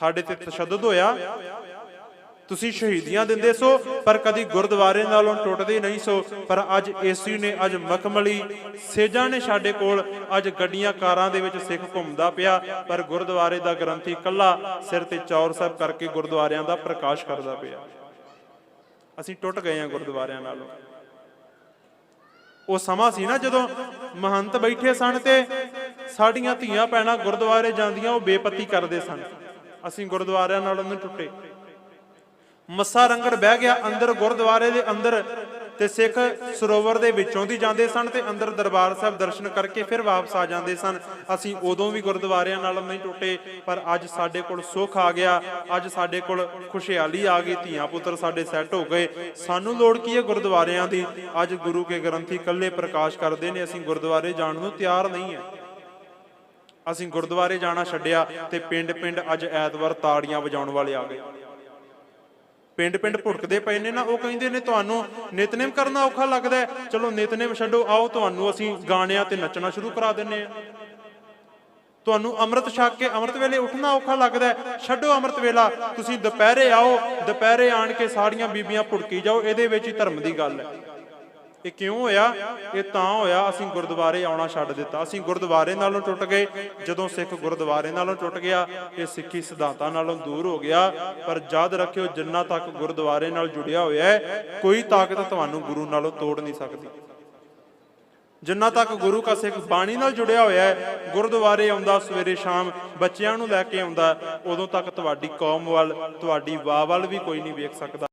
ਸਾਡੇ ਤੇ ਤਸ਼ੱਦਦ ਹੋਇਆ। ਤੁਸੀਂ ਸ਼ਹੀਦੀਆਂ ਦਿੰਦੇ ਸੋ, ਪਰ ਕਦੀ ਗੁਰਦੁਆਰੇ ਨਾਲੋਂ ਟੁੱਟਦੇ ਨਹੀਂ ਸੋ। ਪਰ ਅੱਜ ਏਸੀ ਨੇ, ਅੱਜ ਮਖਮਲੀ ਸੇਜਾਂ ਨੇ ਸਾਡੇ ਕੋਲ। ਅੱਜ ਗੱਡੀਆਂ ਕਾਰਾਂ ਦੇ ਵਿੱਚ ਸਿੱਖ ਘੁੰਮਦਾ ਪਿਆ। ਪਰ ਗੁਰਦੁਆਰੇ ਦਾ ਗ੍ਰੰਥੀ ਕੱਲਾ ਸਿਰ ਤੇ ਚੌਰ ਸਾਹਿਬ ਕਰਕੇ ਗੁਰਦੁਆਰਿਆਂ ਦਾ ਪ੍ਰਕਾਸ਼ ਕਰਦਾ ਪਿਆ। ਅਸੀਂ ਟੁੱਟ ਗਏ ਹਾਂ ਗੁਰਦੁਆਰਿਆਂ ਨਾਲੋਂ। ਉਹ ਸਮਾਂ ਸੀ ਨਾ ਜਦੋਂ ਮਹੰਤ ਬੈਠੇ ਸਨ ਤੇ ਸਾਡੀਆਂ ਧੀਆਂ ਭੈਣਾਂ ਗੁਰਦੁਆਰੇ ਜਾਂਦੀਆਂ, ਉਹ ਬੇਪਤੀ ਕਰਦੇ ਸਨ। ਅਸੀਂ ਗੁਰਦੁਆਰਿਆਂ ਨਾਲੋਂ ਨਹੀਂ ਟੁੱਟੇ। ਮੱਸਾ ਰੰਗੜ ਬਹਿ ਗਿਆ ਅੰਦਰ, ਗੁਰਦੁਆਰੇ ਦੇ ਅੰਦਰ ਤੇ ਸਿੱਖ ਸਰੋਵਰ ਦੇ ਵਿੱਚੋਂ ਦੀ ਜਾਂਦੇ ਸਨ ਤੇ ਅੰਦਰ ਦਰਬਾਰ ਸਾਹਿਬ ਦਰਸ਼ਨ ਕਰਕੇ ਫਿਰ ਵਾਪਸ ਆ ਜਾਂਦੇ ਸਨ। ਅਸੀਂ ਉਦੋਂ ਵੀ ਗੁਰਦੁਆਰਿਆਂ ਨਾਲ ਨਹੀਂ ਟੁੱਟੇ, ਪਰ ਅੱਜ ਸਾਡੇ ਕੋਲ ਸੁੱਖ ਆ ਗਿਆ। ਅੱਜ ਸਾਡੇ ਕੋਲ ਖੁਸ਼ਹਾਲੀ ਆ ਗਈ, ਧੀਆਂ ਪੁੱਤਰ ਸਾਡੇ ਸੈੱਟ ਹੋ ਗਏ। ਸਾਨੂੰ ਲੋੜ ਕੀ ਹੈ ਗੁਰਦੁਆਰਿਆਂ ਦੀ? ਅੱਜ ਗੁਰੂ ਕੇ ਗ੍ਰੰਥੀ ਇਕੱਲੇ ਪ੍ਰਕਾਸ਼ ਕਰਦੇ ਨੇ, ਅਸੀਂ ਗੁਰਦੁਆਰੇ ਜਾਣ ਨੂੰ ਤਿਆਰ ਨਹੀਂ ਹੈ। ਅਸੀਂ ਗੁਰਦੁਆਰੇ ਜਾਣਾ ਛੱਡਿਆ ਤੇ ਪਿੰਡ-ਪਿੰਡ ਅੱਜ ਐਤਵਾਰ ਤਾੜੀਆਂ ਵਜਾਉਣ ਵਾਲੇ ਆ ਗਏ। ਪਿੰਡ ਪਿੰਡ ਭੁੜਕਦੇ ਪਏ ਨੇ ਨਾ, ਉਹ ਕਹਿੰਦੇ ਨੇ, ਤੁਹਾਨੂੰ ਨਿਤਨੇਮ ਕਰਨਾ ਔਖਾ ਲੱਗਦਾ ਚਲੋ ਨਿਤਨੇਮ ਛੱਡੋ, ਆਓ ਤੁਹਾਨੂੰ ਅਸੀਂ ਗਾਣਿਆਂ ਤੇ ਨੱਚਣਾ ਸ਼ੁਰੂ ਕਰਾ ਦਿੰਨੇ ਆ ਤੁਹਾਨੂੰ ਅੰਮ੍ਰਿਤ ਛਕ ਕੇ ਅੰਮ੍ਰਿਤ ਵੇਲੇ ਉੱਠਣਾ ਔਖਾ ਲੱਗਦਾ ਛੱਡੋ ਅੰਮ੍ਰਿਤ ਵੇਲਾ, ਤੁਸੀਂ ਦੁਪਹਿਰੇ ਆਓ, ਦੁਪਹਿਰੇ ਆਣ ਕੇ ਸਾਰੀਆਂ ਬੀਬੀਆਂ ਭੁੜਕੀ ਜਾਓ, ਇਹਦੇ ਵਿੱਚ ਹੀ ਧਰਮ ਦੀ ਗੱਲ ਹੈ। ਇਹ ਕਿਉਂ ਹੋਇਆ? ਇਹ ਤਾਂ ਹੋਇਆ ਅਸੀਂ ਗੁਰਦੁਆਰੇ ਆਉਣਾ ਛੱਡ ਦਿੱਤਾ। ਅਸੀਂ ਗੁਰਦੁਆਰੇ ਨਾਲੋਂ ਟੁੱਟ ਗਏ। ਜਦੋਂ ਸਿੱਖ ਗੁਰਦੁਆਰੇ ਨਾਲੋਂ ਟੁੱਟ ਗਿਆ, ਇਹ ਸਿੱਖੀ ਸਿਧਾਂਤਾਂ ਨਾਲੋਂ ਦੂਰ ਹੋ ਗਿਆ। ਪਰ ਯਾਦ ਰੱਖਿਓ, ਜਿੰਨਾ ਤੱਕ ਗੁਰਦੁਆਰੇ ਨਾਲ ਜੁੜਿਆ ਹੋਇਆ ਹੈ, ਕੋਈ ਤਾਕਤ ਤੁਹਾਨੂੰ ਗੁਰੂ ਨਾਲੋਂ ਤੋੜ ਨਹੀਂ ਸਕਦੀ। ਜਿੰਨਾ ਤੱਕ ਗੁਰੂ ਕਾ ਸਿੱਖ ਬਾਣੀ ਨਾਲ ਜੁੜਿਆ ਹੋਇਆ ਹੈ, ਗੁਰਦੁਆਰੇ ਆਉਂਦਾ, ਸਵੇਰੇ ਸ਼ਾਮ ਬੱਚਿਆਂ ਨੂੰ ਲੈ ਕੇ ਆਉਂਦਾ, ਉਦੋਂ ਤੱਕ ਤੁਹਾਡੀ ਕੌਮ ਵੱਲ, ਤੁਹਾਡੀ ਵਾਹ ਵੱਲ ਵੀ ਕੋਈ ਨਹੀਂ ਵੇਖ ਸਕਦਾ।